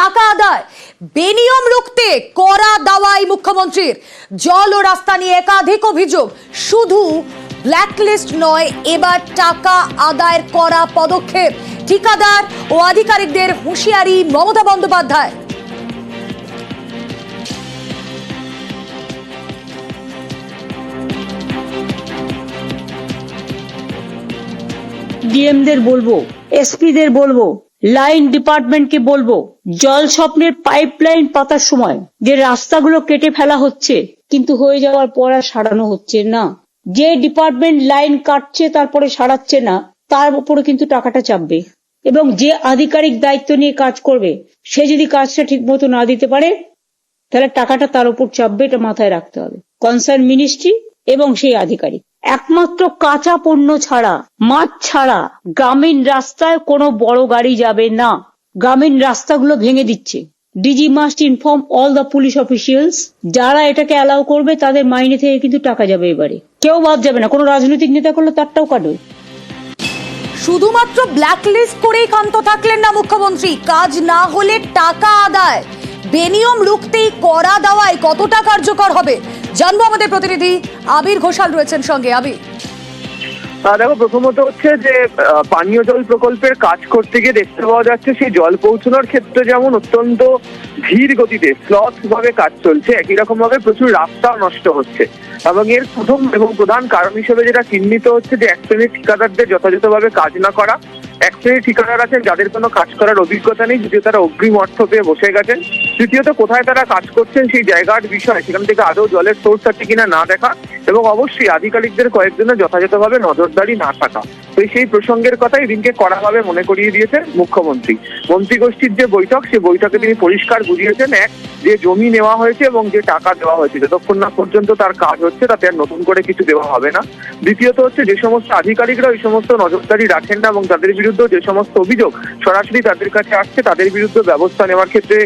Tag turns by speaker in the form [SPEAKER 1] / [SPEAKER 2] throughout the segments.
[SPEAKER 1] টাকা আদায়। বেনিয়ম রুখতে করা দাওয়াই মুখ্যমন্ত্রীর। জল ও রাস্তা নিয়ে একাধিক অভিযোগ। শুধু ব্ল্যাকলিস্ট নয়, এবার টাকা আদায়ের করা পদক্ষেপ। ঠিকাদার ও আধিকারিকদের হুঁশিয়ারি মমতা বন্দ্যোপাধ্যায়।
[SPEAKER 2] ডিএমদের বলব এসপিদের বলব লাইন ডিপার্টমেন্টকে বলব, জল স্বপ্নের পাইপলাইন পাতার সময় যে রাস্তাগুলো কেটে ফেলা হচ্ছে, কিন্তু হয়ে যাওয়ার পর আর সারানো হচ্ছে না। যে ডিপার্টমেন্ট লাইন কাটছে তারপরে সারাচ্ছে না, তার উপরে কিন্তু টাকাটা চাপবে। এবং যে আধিকারিক দায়িত্ব নিয়ে কাজ করবে, সে যদি কাজটা ঠিক মতো না দিতে পারে, তাহলে টাকাটা তার উপর চাপবে, এটা মাথায় রাখতে হবে। কনসার্ন মিনিস্ট্রি এবং সেই আধিকারিক। একমাত্র কাঁচা পণ্য ছাড়া, মাছ ছাড়া গ্রামীণ রাস্তায় কোনো বড় গাড়ি যাবে না। গ্রামীণ রাস্তাগুলো ভেঙে দিচ্ছে। DG must inform all the police officials, যারা এটাকে অ্যালাউ করবে তাদের মাইনে থেকে কিন্তু টাকা যাবে এবারে। কেউ বাদ যাবে না, কোনো রাজনৈতিক নেতা করলে তারটাও কাটবে।
[SPEAKER 1] শুধুমাত্র ব্ল্যাকলিস্ট করেই ক্ষান্ত থাকলেন না মুখ্যমন্ত্রী। কাজ না হলে টাকা আদায়, বেনিয়ম রুখতেই করা দেওয়ায় কতটা কার্যকর হবে? জানব আমাদের প্রতিনিধি আবির ঘোষাল রয়েছেন সঙ্গে। আবির।
[SPEAKER 3] দেখো, প্রথমত হচ্ছে যে পানীয় জল প্রকল্পের কাজ করতে গিয়ে দেখতে পাওয়া যাচ্ছে সেই জল পৌঁছানোর ক্ষেত্রে যেমন অত্যন্ত ধীর গতিতে স্লথ ভাবে কাজ চলছে, একই রকম ভাবে প্রচুর রাস্তাও নষ্ট হচ্ছে। এবং এর প্রথম এবং প্রধান কারণ হিসেবে যেটা চিহ্নিত হচ্ছে যে, এক শ্রেণির ঠিকাদারদের যথাযথভাবে কাজ না করা এক শ্রেণির ঠিকাদার আছেন, যাদের কোনো কাজ করার অভিজ্ঞতা নেই যদিও তারা অগ্রিম অর্থ পেয়ে বসে গেছেন, তৃতীয়ত কোথায় তারা কাজ করছেন সেই জায়গার বিষয়, সেখান থেকে আদৌ জলের সোর্স আছে কিনা না দেখা, এবং অবশ্যই আধিকারিকদের কয়েকজনের যথাযথভাবে নজরদারি না থাকা। তো সেই প্রসঙ্গের কথাই দিনকে কড়াভাবে মনে করিয়ে দিয়েছেন মুখ্যমন্ত্রী। মন্ত্রীগোষ্ঠীর যে বৈঠক সেই বৈঠকে তিনি পরিষ্কার বুঝিয়েছেন, এক, যে জমি নেওয়া হয়েছে এবং যে টাকা দেওয়া হয়েছে, যতক্ষণ না পর্যন্ত তার কাজ হচ্ছে, তাতে আর নতুন করে কিছু দেওয়া হবে না। দ্বিতীয়ত হচ্ছে যে সমস্ত আধিকারিকরা ওই সমস্ত নজরদারি রাখেন না এবং তাদের বিরুদ্ধে যে সমস্ত অভিযোগ সরাসরি তাদের কাছে আসছে, তাদের বিরুদ্ধে ব্যবস্থা নেওয়ার ক্ষেত্রে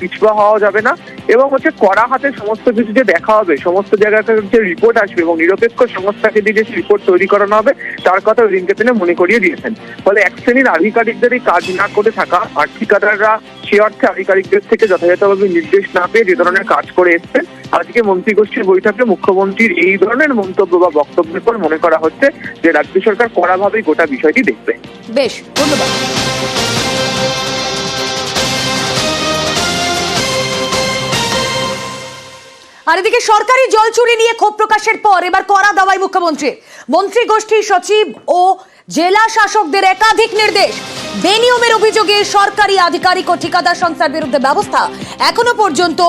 [SPEAKER 3] পিছপা হওয়া যাবে না। এবং হচ্ছে কড়া হাতে সমস্ত কিছু যে দেখা হবে, সমস্ত জায়গা থেকে যে রিপোর্ট আসবে এবং নিরপেক্ষ সংস্থাকে দিয়ে যে রিপোর্ট তৈরি করানো হবে, তার কথা ওই দিনকে তিনি মনে করিয়ে দিয়েছেন। ফলে এক শ্রেণির আধিকারিকদের এই কাজ না করে থাকা আর ঠিকাদাররা সে অর্থে আধিকারিকদের থেকে যথাযথভাবে নির্দেশ না পেয়ে যে ধরনের কাজ করে এসছেন, আজকে মন্ত্রীগোষ্ঠীর বৈঠকে মুখ্যমন্ত্রীর এই ধরনের মন্তব্য বা বক্তব্যের পর মনে করা হচ্ছে যে রাজ্য সরকার কড়াভাবেই গোটা বিষয়টি দেখবে।
[SPEAKER 1] বেশ, ধন্যবাদ। আর এদিকে সরকারি জল চুরি নিয়ে ক্ষোভ প্রকাশের পর এবার করা দাওয়াই মুখ্যমন্ত্রী। মন্ত্রী গোষ্ঠীর সচিব ও জেলা শাসকদের একাধিক নির্দেশ। বেনিয়মের অভিযোগে সরকারি আধিকারিক ও ঠিকাদার সংস্থার বিরুদ্ধে ব্যবস্থা এখনও পর্যন্ত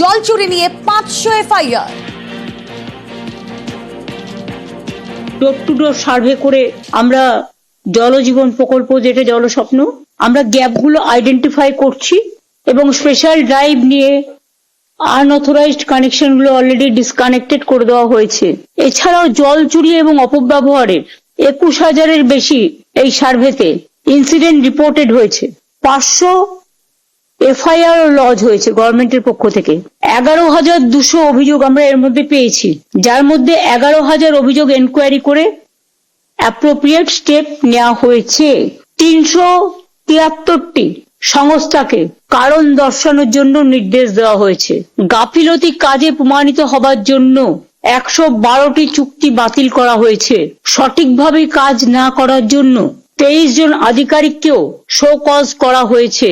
[SPEAKER 1] জল চুরি নিয়ে পাঁচশো FIR.
[SPEAKER 2] Door to door survey করে আমরা জলজীবন প্রকল্প, যেটা জলস্বপ্ন, আমরা গ্যাপগুলো আইডেন্টিফাই করছি এবং স্পেশাল ড্রাইভ নিয়ে আনঅথরাইজড কানেকশনগুলো অলরেডি ডিসকানেক্টেড করে দেওয়া হয়েছে। এছাড়াও জল চুরি এবং অপব্যবহারের একুশ হাজারের বেশি এই সার্ভেতে ইনসিডেন্ট রিপোর্টেড হয়েছে। পাঁচশো এফআইআর লজ হয়েছে গভর্নমেন্টের পক্ষ থেকে। এগারো হাজার দুশো অভিযোগ আমরা এর মধ্যে পেয়েছি। যার মধ্যে এগারো হাজার অভিযোগ এনকোয়ারি করে অ্যাপ্রোপ্রিয়েট স্টেপ নেওয়া হয়েছে। তিনশো তিয়াত্তরটি সংস্থাকে কারণ দর্শানোর জন্য নির্দেশ দেওয়া হয়েছে। গাফিলতি কাজে প্রমাণিত হবার জন্য একশো বারোটি চুক্তি বাতিল করা হয়েছে। সঠিকভাবে কাজ না করার জন্য তেইশ জন আধিকারিককেও শোকজ করা হয়েছে।